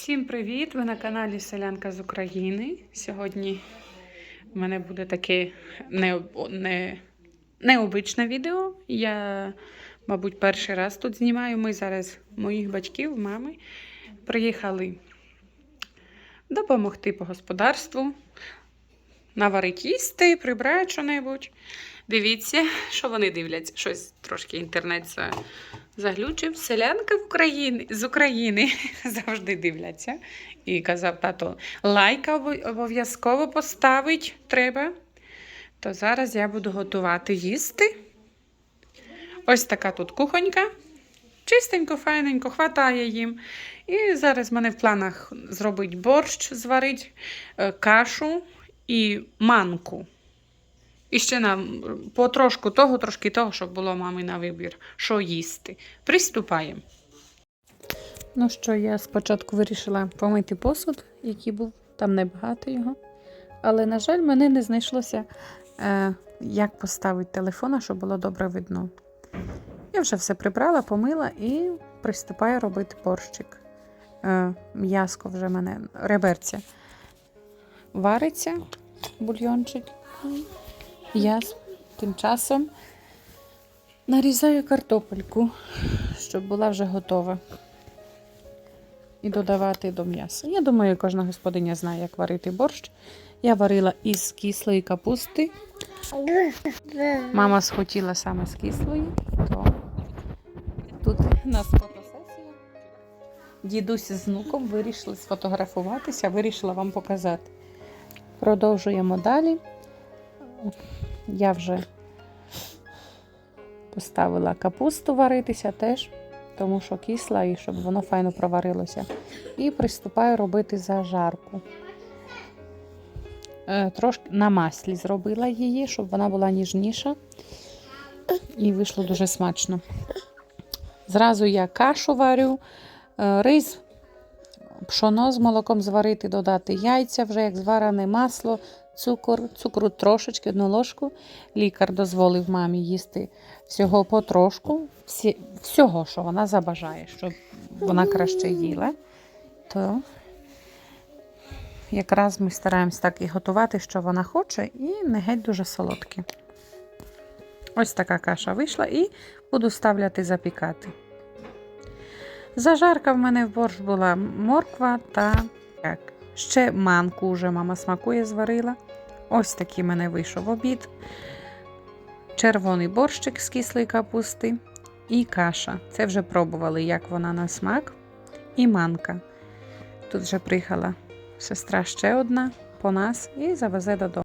Всім привіт! Ви на каналі Селянка з України. Сьогодні в мене буде таке не, не, необичне відео. Я, мабуть, перший раз тут знімаю. Ми зараз моїх батьків, мами, приїхали допомогти по господарству, наварити їсти, прибрати що-небудь. Дивіться, що вони дивляться. Щось трошки інтернет заглючив. Селянка в Україні, з України завжди дивляться. І казав тато, лайка обов'язково поставить треба. То зараз я буду готувати їсти. Ось така тут кухонька. Чистенько, файненько, хватає їм. І зараз в мене в планах зробити борщ, зварити, е, кашу і манку. І ще нам потрошку того, трошки того, щоб було мами на вибір, що їсти. Приступаємо. Ну що, я спочатку вирішила помити посуд, який був, там небагато його. Але, на жаль, мене не знайшлося, е, як поставити телефона, щоб було добре видно. Я вже все прибрала, помила і приступаю робити борщик. Е, м'яско вже мене, реберця. Вариться бульйончик. Я тим часом нарізаю картопельку, щоб була вже готова. І додавати до м'яса. Я думаю, кожна господиня знає, як варити борщ. Я варила із кислої капусти. Мама схотіла саме з кислої, то тут нас фотосесія. Дідусь з внуком вирішили сфотографуватися, вирішила вам показати. Продовжуємо далі. Я вже поставила капусту варитися теж, тому що кисла і щоб воно файно проварилося. І приступаю робити зажарку. Е, Трошки на маслі зробила її, щоб вона була ніжніша. І вийшло дуже смачно. Зразу я кашу варю, е, рис, пшоно з молоком зварити, додати яйця, вже як зварене масло, цукор, цукру трошечки, одну ложку. Лікар дозволив мамі їсти всього потрошку, всі, всього, що вона забажає, щоб вона краще їла. То якраз ми стараємось так і готувати, що вона хоче, і не геть дуже солодке. Ось така каша вийшла, і буду ставляти запікати. Зажарка в мене в борщ була морква та як, ще манку вже мама смакує, зварила. Ось такий мене вийшов обід. Червоний борщик з кислої капусти і каша. Це вже пробували, як вона на смак. І манка. Тут вже приїхала сестра ще одна по нас і завезе додому.